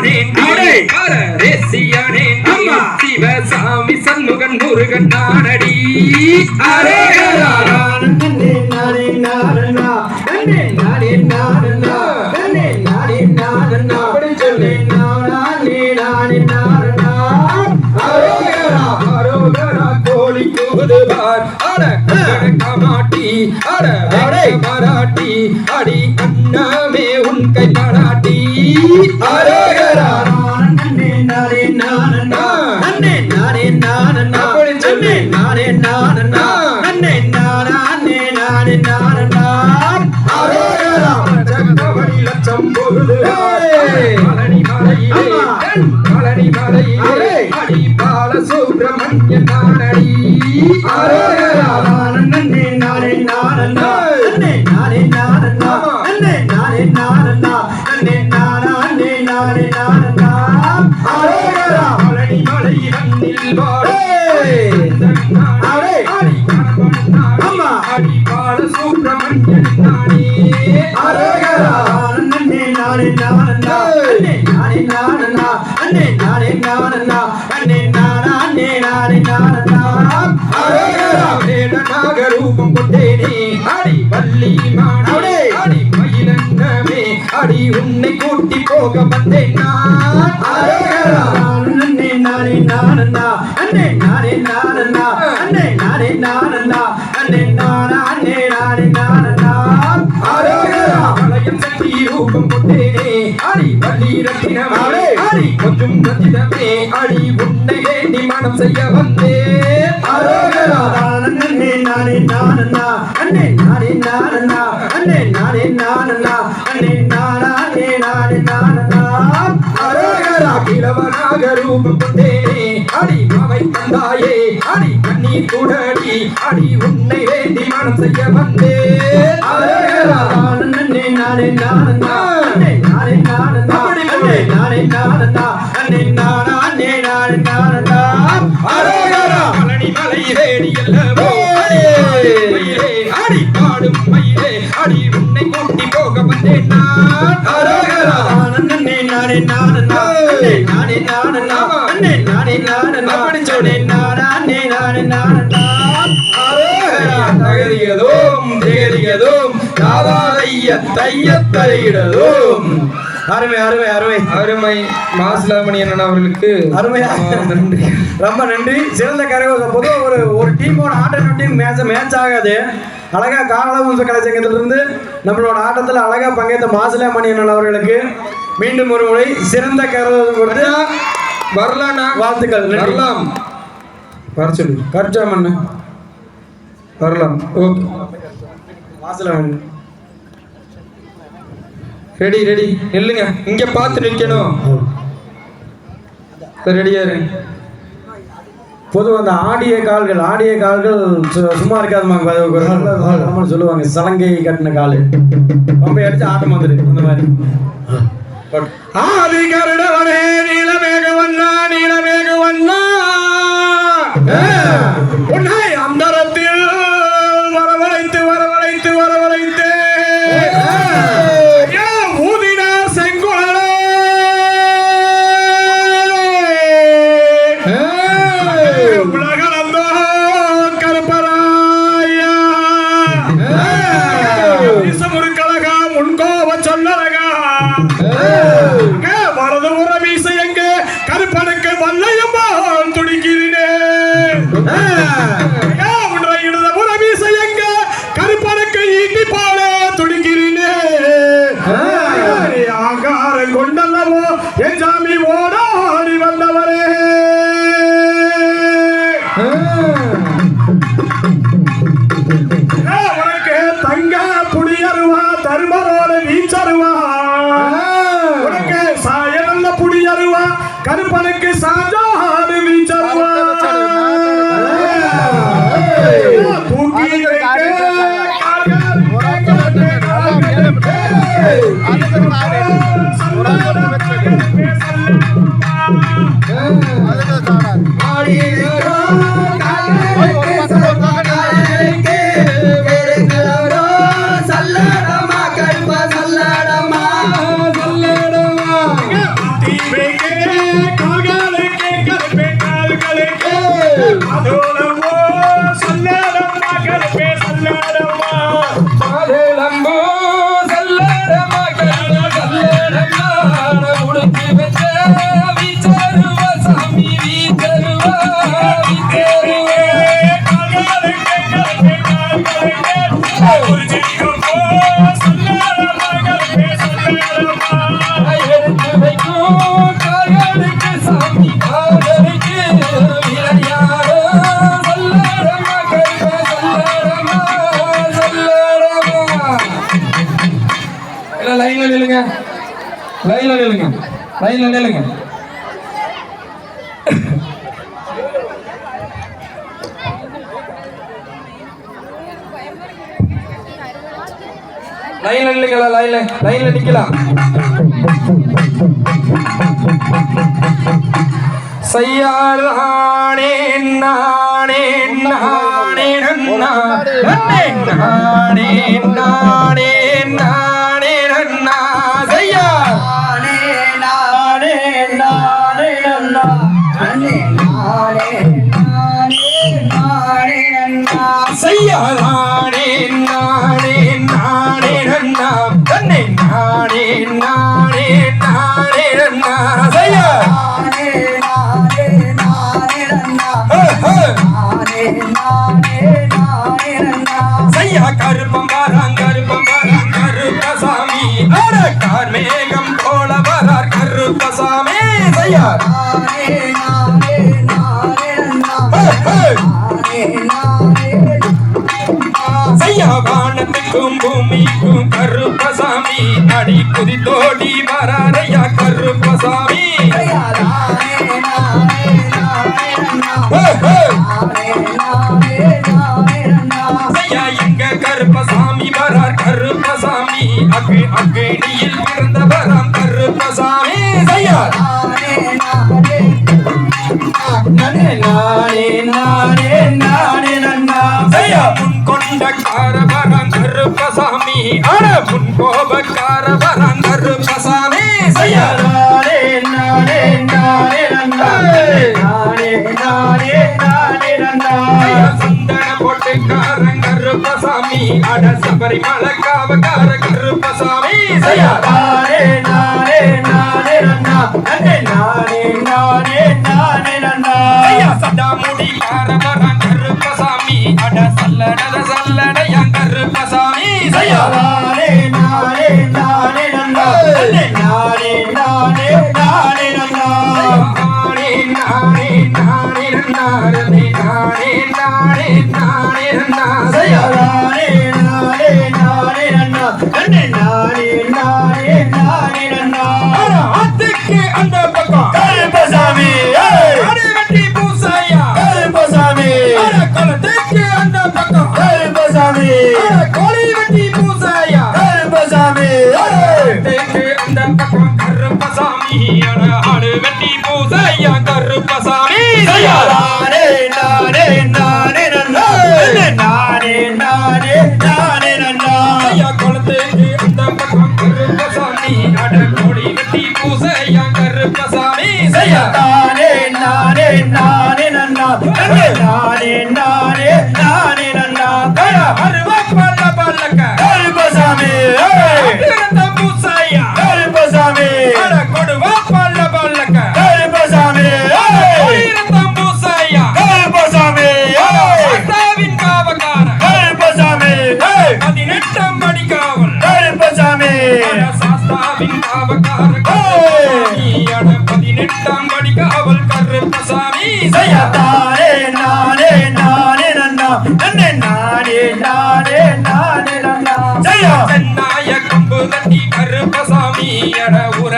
அடே. பரதேசியானேன் ஆமா. சிவசாமி சண்முகன் முருகன் நானடி அரேகரா. அரேகரா. அப்படி சொல்லு. அரோகரா, கோழி கூடுவார். அட, கணக்க மாட்டி, அட, வெக்க மராட்டி, அடி அண்ணாமே உன் கை பாராட்டி. அரோகரா. ஜகபடி லட்சம். ஏய். பழனி மலையிலே, பழனி மலையிலே, அரே. அடி பாலசுப்ரமணியன் நானடி. அரோகரா. அரோகரா. பழனி மலையிலன்னில் வாழும் ஏய். அரே. அரே. அடி உன்னை கூட்டி அரோகரா. அரோகரா. வேடனாக ரூபம் கொண்டேனே. அடி வள்ளி சக்தி ரூபம் கொண்டேனே. அடி வள்ளி அடி கொஞ்சம் ரத்தினமே. அடி உன்னை வேண்டி மனம் செய்ய கிழவனாக ரூபம் கொண்டேனே. அடி மாவை தந்தாயே. அடி கண்ணீர் கூடடி. அடி உன்னை வேண்டி மனம் செய்ய. அரோகரா. பழனி மலை வேடி அல்லவோ. அடி பாடும் மயிலே. அடி பாடும் மயிலே. அடி தைய தலையிடதோம் அருமை அருமை அருமை அருமை மாசிலாமணி அண்ணன் அவர்களுக்கு அருமையா நன்றி ரொம்ப நன்றி சிறந்த கரகோஷம் பொதுவாக ஒரு ஒரு டீமோட ஆட்டம் டீம் மேட்ச் மேட்ச் ஆகாது அழகா காரணம் கலை சங்கத்திலிருந்து நம்மளோட ஆட்டத்தில் அழகா பங்கேற்ற மாசிலா மணியண்ணன் அவர்களுக்கு மீண்டும் ஒரு முறை சிறந்த கரகோஷம் கொடுத்து அண்ணா, வரலாம்ண்ணா வாழ்த்துக்கள். வரலாம் வர சொல்லு. கர்ஜா மண்ணு வரலாம் ஓகே. மாசிலா மண்ணு ரெடி ரெடி. நில்லுங்க. இங்க பார்த்து நிற்கணும். ரெடியா இருங்க. பொதுவாக அந்த ஆடிய கால்கள் ஆடிய கால்கள் சும்மா இருக்காதுமாங்க சொல்லுவாங்க சலங்கை கட்டின கால். பம்பை அடிச்சு ஆட்டம் வந்துடு அந்த மாதிரி. ஆதி கருடவனே நீலமேகவண்ணா. நீலமேகவண்ணா உன்னை அந்தரத்தில் வரவழைத்து வரவழைத்து வரவழைத்து Adoro லைன்ல நில்லுங்க. லைன்ல நில்லுங்க. லைன்ல நில்லுங்களா லைன்ல லைன்ல நிக்கலாம் செய்யாளே நானே நானே நானே நானே நானே நானே செய்யாளே நானே நானே நன்னா. தன்னை நானே நானே நானே நன்னா. செய்யா நானே நானே நானே நன்னா. நானே நானே நானே நன்னா. செய்யா கருப்பம் வரான் கருப்பம் வரான் கருப்பசாமி. அட கார்மேகம் போல வரார் கருப்பசாமி. செய்யா நானே நானே நானே நன்னா. நானே நானே வானத்துக்கும் பூமிக்கும் கருப்பசாமி அடி குதித்தோடி வராரையா கருப்பசாமி ஹே, ஹே. கோபக்கார வரன் கருப்பசாமி நானே நானே நானே நானே நானே நானே சந்தன போட்டு கருப்பசாமி அட சபரிமலை காவக்கார கருப்பசாமி செய்யா நானே நானே நானே நானே நானே நானே நானே கருப்பசாமி அட கருப்பசாமி நானே நன்னா நானே நானே நானே நானே உப்பசாமி பதினெட்டாம் படி காவல் கருப்பசாமி செய்யா நானே நானே நானே நன்னா. நன்னே நானே நானே நானே நன்னா. ஜெயா! சென்னாய கம்பு தட்டி கருப்பசாமி அட உர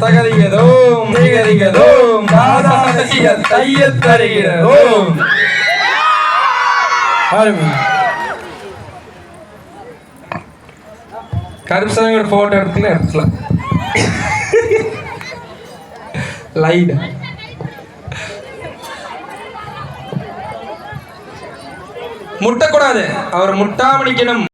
தகதிகதோம் நிகரிகதோம் தாதாசிய தையத் தருகிறதோம் அருமை கருப்சாமியோட போட்டோ எடுத்துல எடுத்துக்கலாம். லைட் முட்டக்கூடாது. அவர் முட்டாமணிக்கணும்.